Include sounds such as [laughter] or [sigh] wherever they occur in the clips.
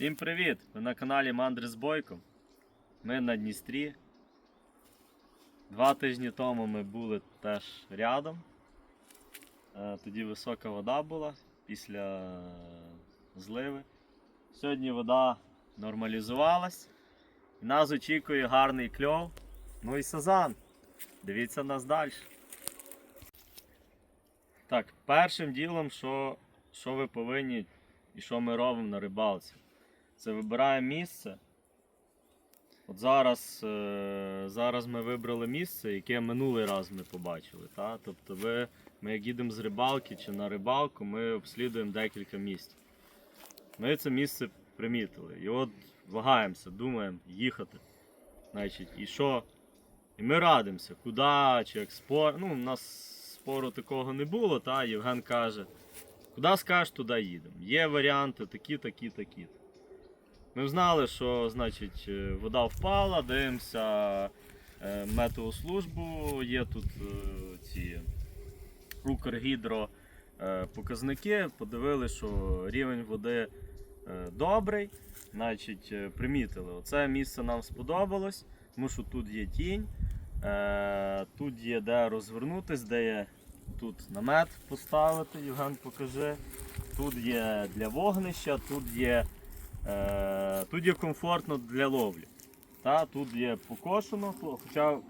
Всім привіт! Ви на каналі Мандри з Бойком. Ми на Дністрі. Два тижні тому ми були теж рядом. Е, Тоді висока вода була після зливи. Сьогодні вода нормалізувалась. Нас очікує гарний кльов. Ну і сазан. Дивіться нас далі. Так, першим ділом, що, що ви повинні і що ми робимо на рибалці. Це вибираємо місце. От зараз, е, зараз ми вибрали місце, яке минулий раз ми побачили. Та? Тобто ви, ми як їдемо з рибалки чи на рибалку, ми обслідуємо декілька місць. Ми це місце примітили. І от вагаємося, думаємо їхати. Значить, і що? І ми радимося, куди, чи як спор. Ну, у нас спору такого не було, та Євген каже, куди скажеш, туди їдемо. Є варіанти такі, такі, такі. Ми знали, що значить, е, вода впала, дивимося е, метеослужбу, є тут е, ці Укргідро показники, подивилися, що рівень води добрий, значить, примітили. Оце місце нам сподобалось, тому що тут є тінь, тут є де розвернутись, де є тут намет поставити, Євген покажи. Тут є для вогнища, тут є, тут є комфортно для ловлі. Та, тут є покошено, хоча е,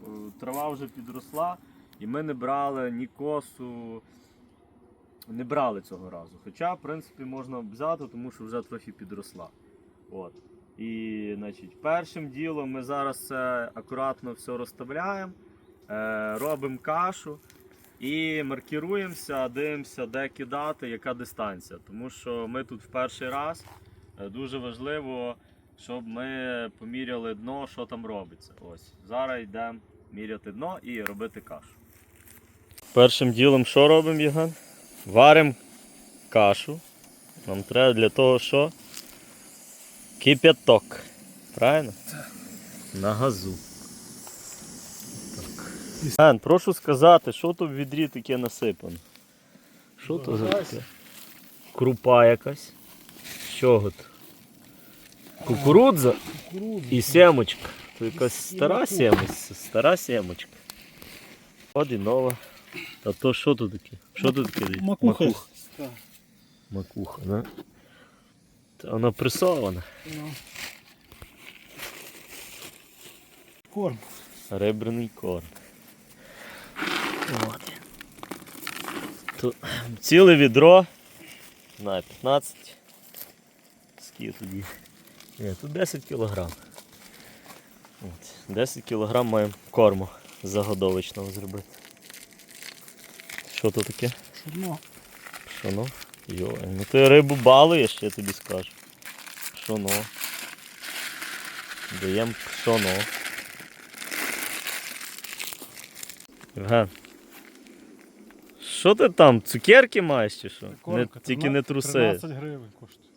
трава вже підросла, і ми не брали ні косу, не брали цього разу. Хоча, в принципі, можна взяти, тому що вже трохи підросла. От. І значить, першим ділом ми зараз це акуратно все розставляємо, е, робимо кашу. І маркіруємося, дивимося, де кидати, яка дистанція. Тому що ми тут в перший раз. Е, Дуже важливо, щоб ми поміряли дно, що там робиться. Ось. Зараз йдемо міряти дно і робити кашу. Першим ділом що робимо, Євген? Варимо кашу. Нам треба для того, що кип'яток. Правильно? На газу. Ген, прошу сказати, що тут в відрі таке насипано? Що то за таке? Крупа якась. Чого? Кукурудза і семочка. То якась стара семочка. Стара семочка. От і нова. А то що тут таке? Що тут таке? Макуха. Макуха, Макуха да? Та вона пресована. Ну. Корм. Ребраний корм. От. Тут ціле відро. На 15. Скільки тоді? Ні, тут 10 кг. 10 кг маємо корму загодовочного зробити. Що то таке? Шурно. Пшоно? Йой, ну ти рибу балуєш, я тобі скажу. Пшоно. Даємо пшоно. Євген. Що ти там? Цукерки маєш чи що? Не, тільки не труси. 13 гривень коштує.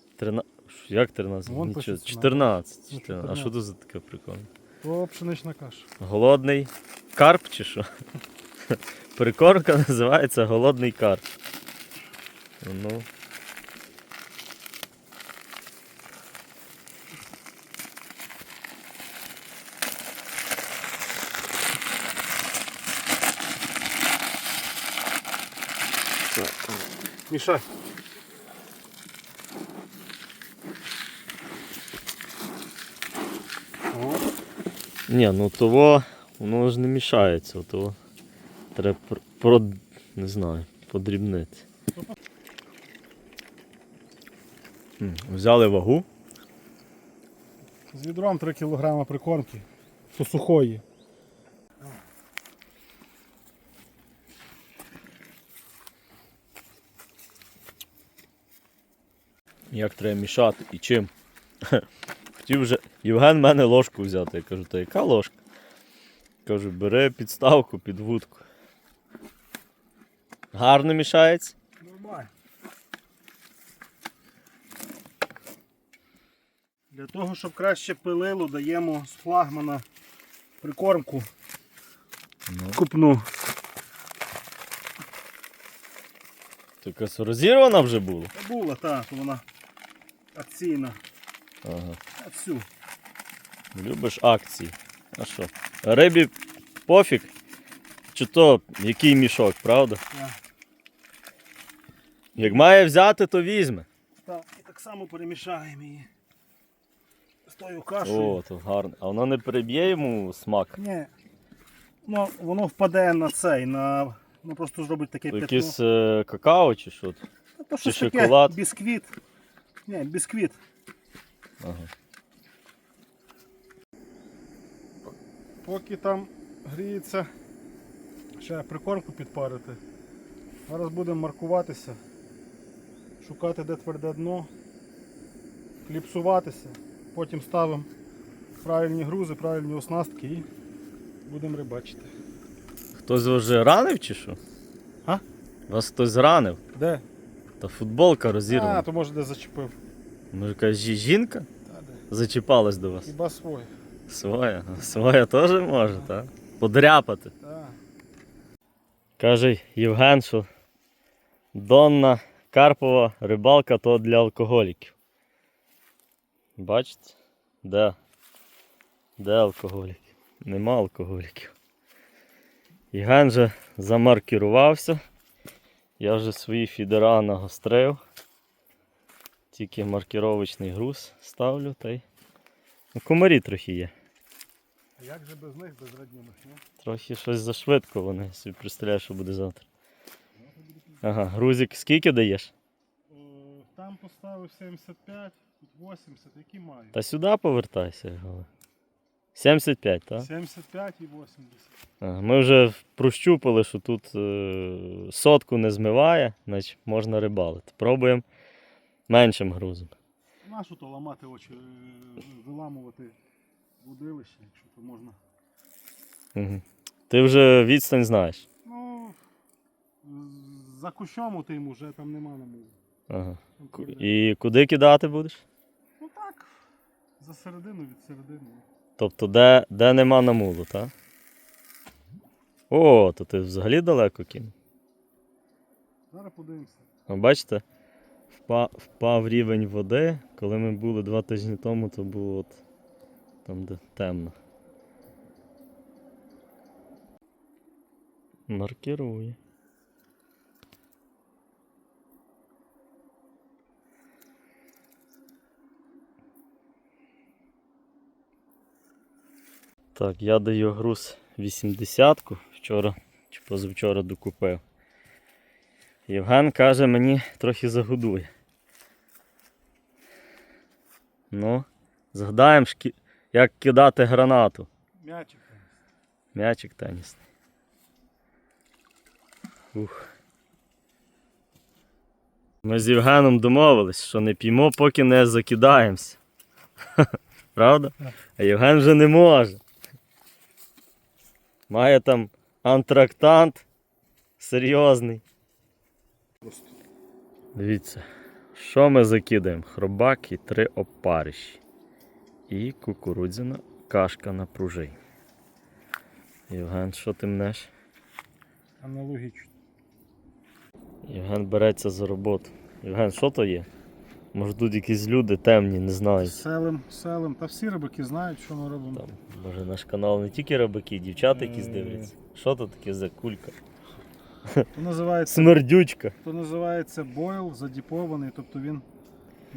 Як 13? Вон Нічого. пише 14. Ну, 14. А що це за таке прикольне? То пшенична каша. Голодний карп чи що? [laughs] Прикормка називається голодний карп. Ну. Мішай. Ні, ну того воно ж не мішається, того треба про, не знаю, подрібнити. Взяли вагу. з відром 3 кг прикормки. То сухої. Як треба мішати і чим. Хотів вже Євген мене ложку взяти. Я кажу, та яка ложка? Кажу, бери підставку під вудку. Гарно мішається. Нормально. Для того, щоб краще пилило, даємо з флагмана прикормку купну. Така розірвана вже була. Була, так, вона акційна. Ага. Всю. Любиш акції. А що? Рибі пофіг. Чи то який мішок, правда? Да. Як має взяти, то візьме. Так, і так само перемішаємо її. З тою кашею. О, то гарно. А воно не переб'є йому смак. Ні. Ну, воно впаде на цей, на. Ну просто зробить таке п'ятно. якийсь е, какао чи що? Та то щось чи таке, бісквіт. Ні, бісквіт. Ага. Поки там гріється, ще прикормку підпарити. Зараз будемо маркуватися, шукати де тверде дно, кліпсуватися, потім ставимо правильні грузи, правильні оснастки і будемо рибачити. Хтось вас вже ранив чи що? А? Вас хтось зранив? Де? Та футболка розірвана. А, то може де зачепив. Може якась жінка Та де? зачіпалась до вас? Хіба своє. Своя. Своя теж може, так? Подряпати. Так. Каже Євген, що Донна Карпова рибалка то для алкоголіків. Бачите? Де? Де алкоголіки? Нема алкоголіків. Євген же замаркірувався. Я вже свої фідера нагострив. Тільки маркіровочний груз ставлю та й. Ну, комарі трохи є. Як же без них, без раднімих, ні? Трохи щось зашвидко вони. Собі представляю, що буде завтра. Ага, грузик скільки даєш? Е, Там поставив 75, тут 80, які маю? Та сюди повертайся. Гале. 75, так? 75 і 80. Ага, ми вже прощупали, що тут е, сотку не змиває, значить можна рибалити. Пробуємо меншим грузом. Нашу то ламати очі, е, виламувати будилище, якщо то можна. Угу. Ти вже відстань знаєш. Ну, за кущом тим уже там нема на мову. Ага. І куди кидати будеш? Ну так, за середину від середини. Тобто, де, де нема намулу, так? О, то ти взагалі далеко кинув. Зараз подивимося. А бачите, впав, впав рівень води. Коли ми були два тижні тому, то було от там, де темно. Маркірує. Так, я даю груз 80-ку. Вчора чи позавчора докупив. Євген каже, мені трохи загодує. Ну, згадаємо, шкі- як кидати гранату. М'ячик. М'ячик тенісний. Ух. Ми з Євгеном домовились, що не п'ємо, поки не закидаємося. [laughs] Правда? А Євген вже не може. Має там антрактант серйозний. Дивіться, що ми закидаємо? Хробак і три опариші. І кукурудзяна кашка на пружині. Євген, що ти мнеш? Аналогічно. Євген береться за роботу. Євген, що то є? Може тут якісь люди темні, не знають. Селим, селим. Та всі рибаки знають, що ми робимо. Там, може наш канал не тільки рибаки, дівчата якісь Е. дивляться. Що то таке за кулька? То називається, Смердючка. то називається бойл, задіпований, тобто він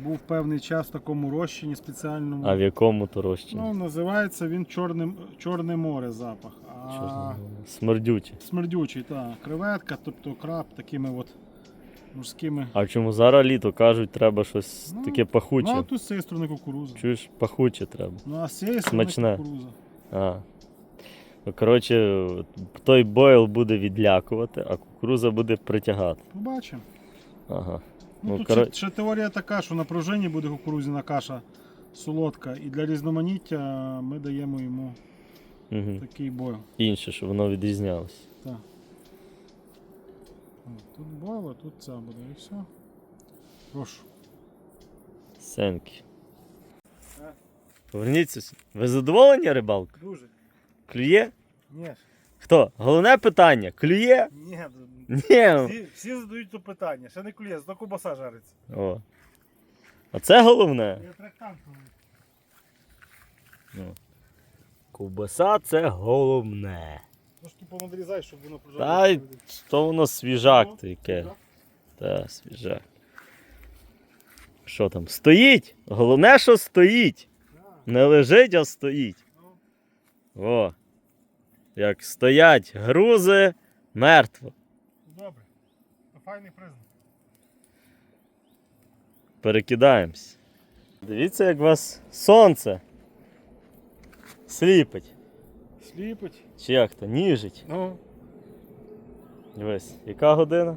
був певний час в такому розчині спеціальному. А в якому то розчині? Ну, називається він чорне, чорне море запах. А Чорне. Смердюче. смердючий, так. Креветка, тобто краб такими от морськими. А чому зараз літо кажуть, треба щось Ну, таке пахуче. Ну, а тут з цієї сторони кукуруза. Чуєш, пахуче треба. Ну, а з цієї сторони Смачне. кукуруза. А. Ну, коротше, той бойл буде відлякувати, а кукуруза буде притягати. Побачимо. Ага. Ну, Ну, тут ще, ще теорія така, що на пружині буде кукурузяна каша солодка. І для різноманіття ми даємо йому Угу. такий бойл. Інше, щоб воно відрізнялося. Так. От, Тут бойл, а тут ця буде і все. Прошу. Сенки. Поверніться. Ви задоволені рибалкою? Дуже. Клює? Ні. Хто? Головне питання. Клює? Ні. Ні. Всі, всі задають то питання. Ще не клює, зато кубаса жариться. О. А це головне. Я трактант Ну. Ковбаса це головне. Трошки понадрізай, щоб воно Та прожарилося. то воно свіжак Ну, то яке. так. Та, свіжак. Що там? Стоїть! Головне, що стоїть. Не лежить, а стоїть. О. Як стоять грузи, мертво. Добре. Це файний признак. Перекидаємось. Дивіться, як вас сонце сліпить. Сліпить. Чи як то, ніжить. Ну, Дивись, яка година?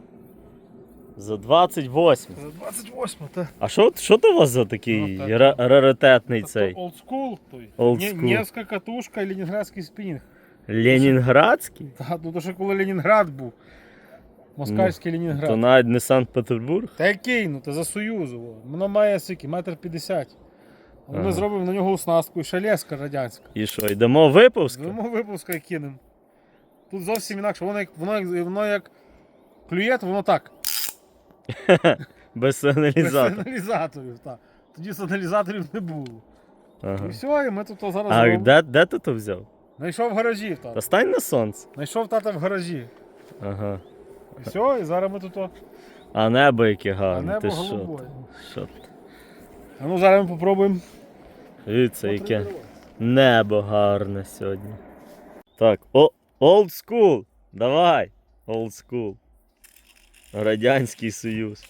За 28. за 28, та. А що, що то у вас за такий Ну, так. ра- раритетний цей? Олдскул той. School. Катушка і Ленінградський спінінг. Ленінградський? Та, ну то ще коли Ленінград був. Москальський Ленінград. То навіть не Санкт-Петербург. Та який, ну то за Союзу. Воно має скільки, метр п'ятдесят. Ми Ага. зробимо на нього оснастку і шалеска радянська. І що, йдемо випуска? Зробимо випуска і кинемо. Тут зовсім інакше. Воно як, воно як, воно як клює, то воно так. [laughs] Без Без сигналізатора. сигналізаторів. Так. Тоді сигналізаторів не було. І все, і ми тут зараз А робимо. де, де ти то взяв? Знайшов в гаражі, Та тата. стань на сонце. Знайшов тата в гаражі. Ага. І все, і зараз ми тут. то- А небо яке А гарне. небо Ти що? голубое. ти? Що ти? А ну зараз ми попробуємо. Дивіться, яке небо гарне сьогодні. Так, о, old school. Давай. Old school. Радянський Союз.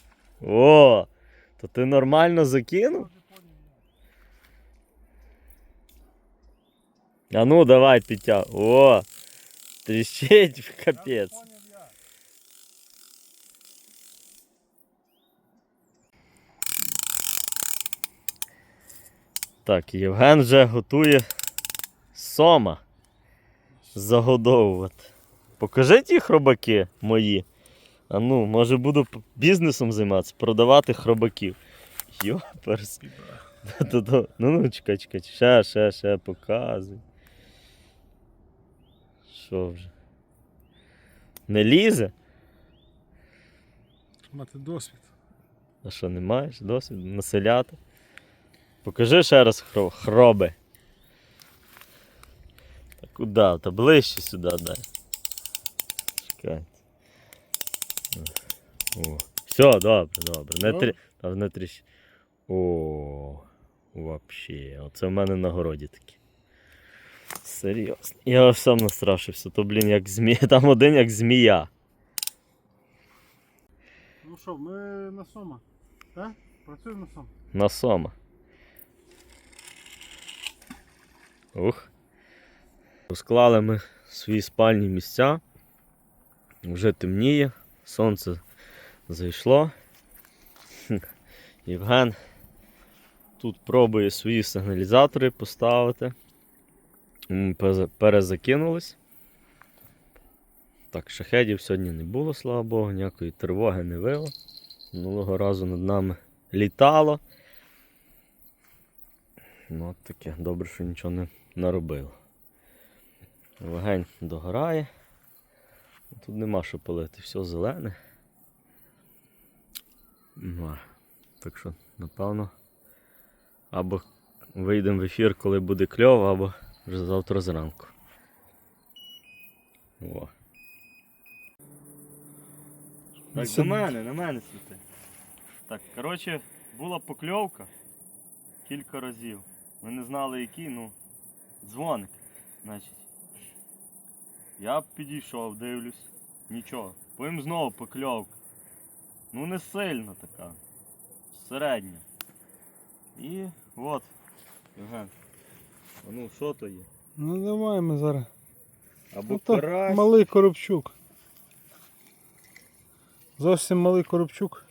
О! То ти нормально закинув? А ну давай, Петя. О! Тріщить капець. Так, Євген вже готує сома загодовувати. Покажи ті хробаки мої. А ну, може буду бізнесом займатися, продавати хробаків. Йоперс. Ну ну чекай, чекай, ще, ще, ще показуй. Що вже? Не лізе? Мати досвід. А що, не маєш досвіду? Населяти? Покажи ще раз хро- хроби. Та куди? Та ближче сюди дай. Чекай. О. Все, добре, добре. Не, трі... Та не тріщ. О, вообще. Оце в мене на городі такі. Серйозно. Я аж сам настрашився. То, блін, як змія. [laughs] Там один як змія. Ну що, ми на сома. Так? Працюємо на сом. На сома. Ух. Розклали ми свої спальні місця. Вже темніє, сонце зайшло. Євген тут пробує свої сигналізатори поставити. Перезакинулись. Так, шахедів сьогодні не було, слава Богу, ніякої тривоги не вило. Минулого разу над нами літало. Ну, от таке, добре, що нічого не наробило. Вогонь догорає. Тут нема що палити, все зелене. Ну, Так що, напевно, або вийдемо в ефір, коли буде кльово, або вже завтра зранку. О. Так, до мене, на мене світи. Так, коротше, була покльовка кілька разів. Ми не знали який, ну, дзвоник, значить. Я підійшов, дивлюсь, нічого. Потім знову покльовка. Ну не сильна така. Середня. І от, Євген. А ну що то є? Ну давай ми зараз. Або Ну, карась. малий коробчук. Зовсім малий коробчук.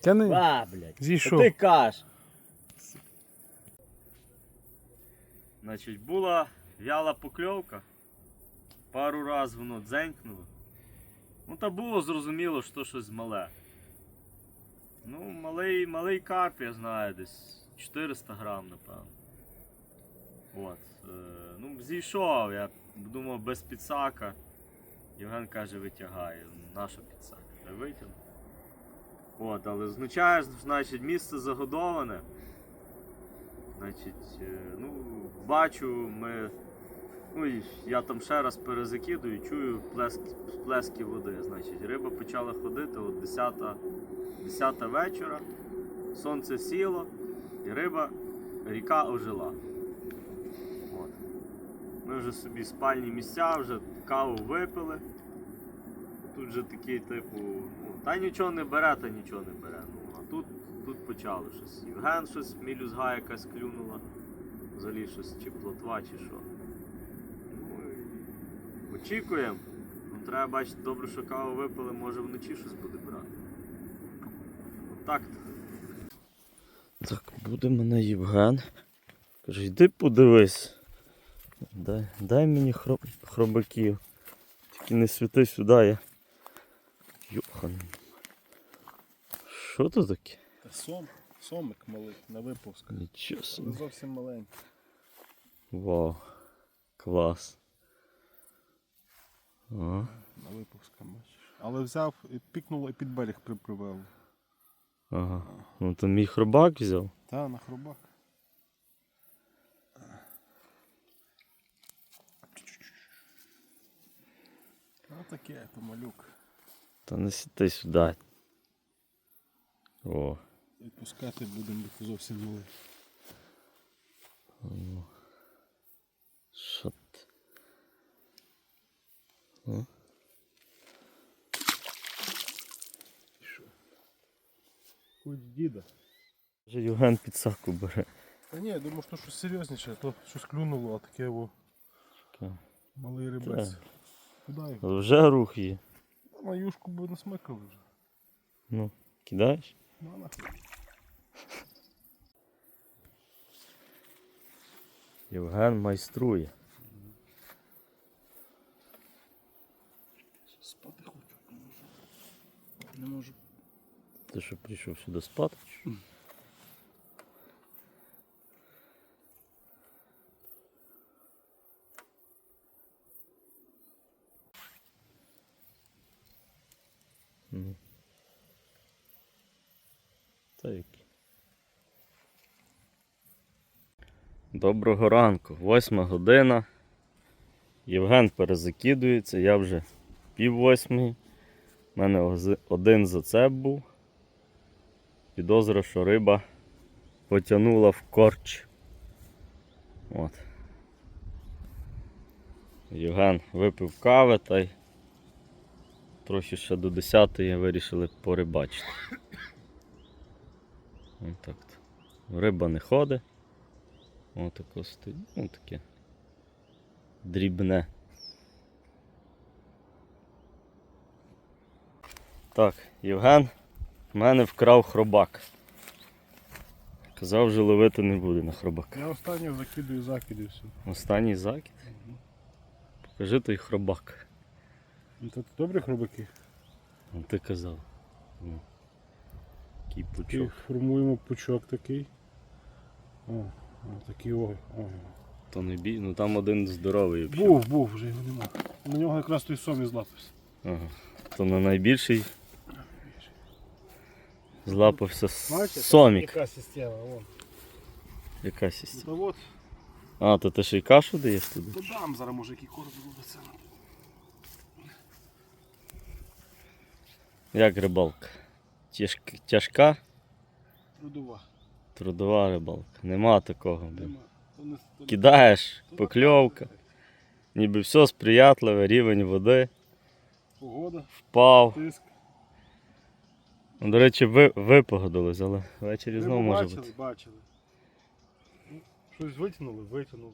Тяни. А, блядь. Зійшов. Ти каш. Значить, була вяла покльовка. Пару раз воно дзенькнуло. Ну та було зрозуміло, що щось мале. Ну, малий, малий карп, я знаю, десь 400 грам, напевно. От. Е, ну, зійшов, я думав без підсака. Євген каже, витягає. Наша підсака. Й витягнув. От, але означає, значить, місце загодоване. Значить, е, ну, бачу, ми. Ну, я там ще раз перезакидую, чую плеск, плески води. Значить, риба почала ходити от 10, 10 вечора, сонце сіло, і риба, ріка ожила. Ми вже собі спальні місця, вже каву випили. Тут же такий, типу, ну, та нічого не бере, та нічого не бере. Ну, а тут, тут почало щось. Євген щось, мілюзга якась клюнула. Взагалі щось, чи плотва, чи що. Ну, очікуємо. Ну, треба бачити, добре, що каву випили, може вночі щось буде брати. Отак. Так, буде мене Євген. Каже, йди подивись. Дай, дай мені хроб, хробаків. Тільки не світи сюди, я. Йохан. Що це таке? Та сом, сомик малий на випуск. Нічого собі. Зовсім маленький. Вау. Клас. О, На випуск, бачиш. Але взяв і пікнуло і під берег припливав. ага. Ну то мій хробак взяв. Та, на хробак. А таке, то малюк. Та не сіти сюди. О. Відпускати будемо зовсім малий. Що ти? О. Хоч діда. Вже Євген підсаку бере. Та ні, я думаю, що щось серйозніше, а то щось клюнуло, а таке Так. малий рибець. Його? Вже рух є. На юшку би насмикали вже. Ну, кидаєш? Ну, нахуй. Євген майструє. Спати хочу. Не можу. Ти що прийшов сюди спати? чи Ну. Та які. Доброго ранку, восьма година. Євген перезакидується, я вже пів восьмої. У мене один зацеп був. Підозра, що риба потягнула в корч. От. Євген випив кави та й трохи ще до 10-ї вирішили порибачити. Ось так. то. Риба не ходить. Отако стоїть. Ну таке. Дрібне. Так, Євген в мене вкрав хробак. Казав, що ловити не буде на хробака. Я останнє закидую закиди все. Останній закид. Покажи той хробак. Ну, Тут добрі хробаки. Ну, Ти казав. Ну. Який І формуємо пучок такий. О, о такий ой. ой. То не бій, ну там один здоровий. взагалі. Був, був, вже його нема. На нього якраз той сомі злапався. Ага. То на найбільший злапався с- сомік. Яка система, вон. Якась із- Та от, А, то ти ще й кашу даєш туди? то дам зараз може який короб зробиться. Як рибалка? Тяжк- Тяжка, Трудова. трудова рибалка. Нема такого. Нема. Кидаєш, покльовка. Ніби все сприятливе, рівень води, Погода, впав. тиск. Ну, До речі, ви, випогодились, але ввечері знову може бачили, бути. бачили. Ну, Щось витягнули, витягнули.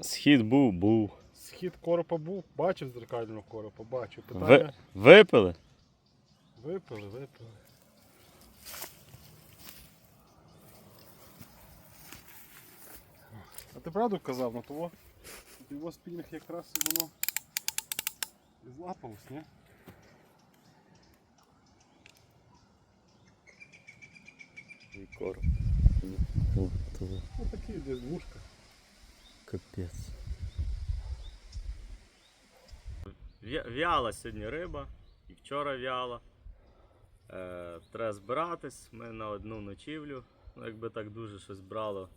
Схід був, був. Схід коропа був, бачив зеркального коропа, бачив. Ви, Питання випили? випили, випили. А ти правду казав на того? Його спінінг якраз і воно і злапалось, ні? І короб. Ну, то Ну такий десь двушка. Капець. В'яла сьогодні риба, і вчора в'яла. Е, треба збиратись. Ми на одну ночівлю Ну, якби так дуже щось брало,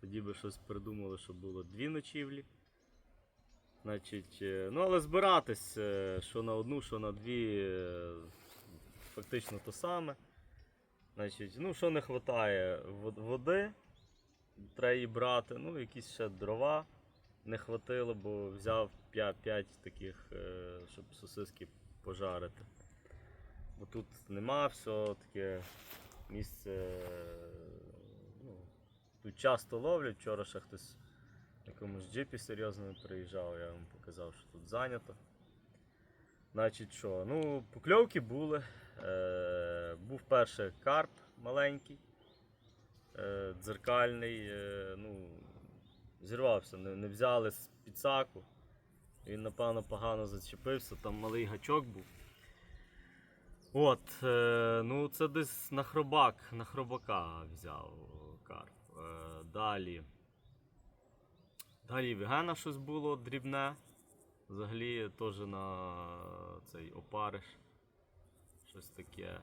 тоді би щось придумали, щоб було дві ночівлі. Значить, е, ну але збиратись, е, що на одну, що на дві, е, фактично то саме. Значить, ну що не вистачає води, треба її брати, ну якісь ще дрова не хватило, бо взяв 5, 5 таких, е, щоб сосиски пожарити. Бо тут нема все таке місце. Ну, тут часто ловлять. Вчора ще хтось на якомусь джипі серйозному приїжджав, я вам показав, що тут зайнято. Значить, що? Ну, покльовки були. Е, був перший карп маленький, е, дзеркальний. Е, ну, зірвався, не, не взяли з підсаку. Він, напевно, погано зачепився, там малий гачок був. От, е, ну це десь на хробак, на хробака взяв карп. Е, далі. Далі Євгена щось було дрібне. Взагалі теж на цей опариш. Щось таке.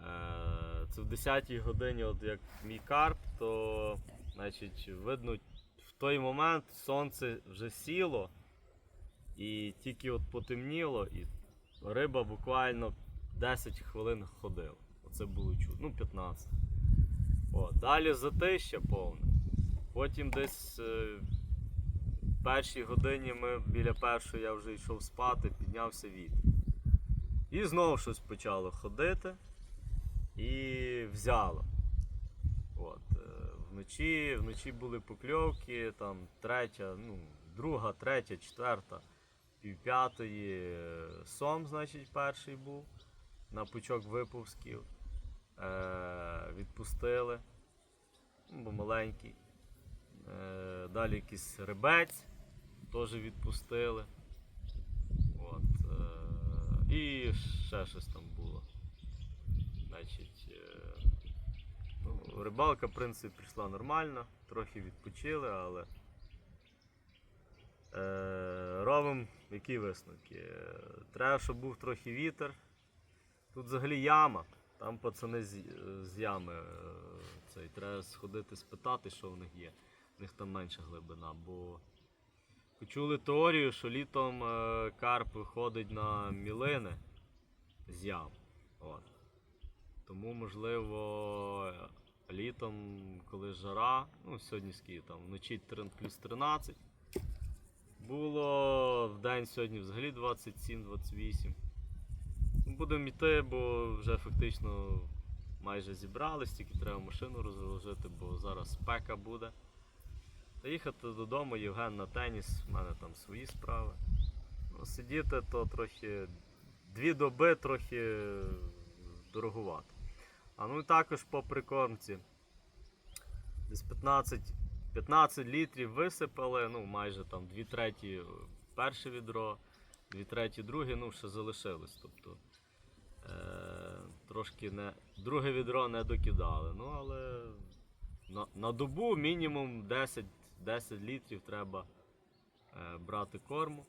Е, це в 10-й годині, от як мій карп, то значить, видно, той момент сонце вже сіло і тільки от потемніло, і риба буквально 10 хвилин ходила. Оце було чудо. Ну, 15. О, далі затища повне. Потім десь е, в першій годині ми біля першої я вже йшов спати, піднявся вітер. І знову щось почало ходити і взяло. Вночі, вночі були покльовки, там третя, ну, друга, третя, четверта, півп'ятої. е, Сом, значить, перший був на пучок виповзків. Е, відпустили, ну, бо маленький. Е, далі якийсь рибець теж відпустили. От, е, і ще щось там було. Значить, рибалка, в принципі, прийшла нормально, трохи відпочили, але е, робимо які висновки. Е, Треба, щоб був трохи вітер. Тут взагалі яма, там пацани з, з ями. е, Цей, треба сходити спитати, що в них є. В них там менша глибина, бо почули теорію, що літом е, карп виходить на мілини з ям. От. Тому, можливо, літом, коли жара, ну сьогодні скільки там, вночі плюс 13. Було в день сьогодні взагалі 27-28. Ну, Будемо йти, бо вже фактично майже зібрались, тільки треба машину розложити, бо зараз спека буде. Та їхати додому, Євген на теніс, в мене там свої справи. Ну, сидіти то трохи дві доби трохи дорогувато. А ну і також по прикормці. Десь 15, 15 літрів висипали, ну майже там 2 треті перше відро, 2 треті друге, ну ще залишилось. Тобто е, трошки не, друге відро не докидали. Ну але на, на добу мінімум 10, 10 літрів треба е, брати корму,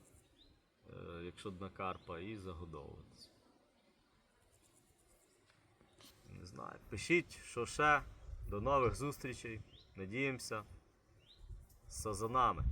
е, якщо на карпа, і загодовуватися. Не знаю. Пишіть, що ще. До нових зустрічей. Надіємося. Сазанами.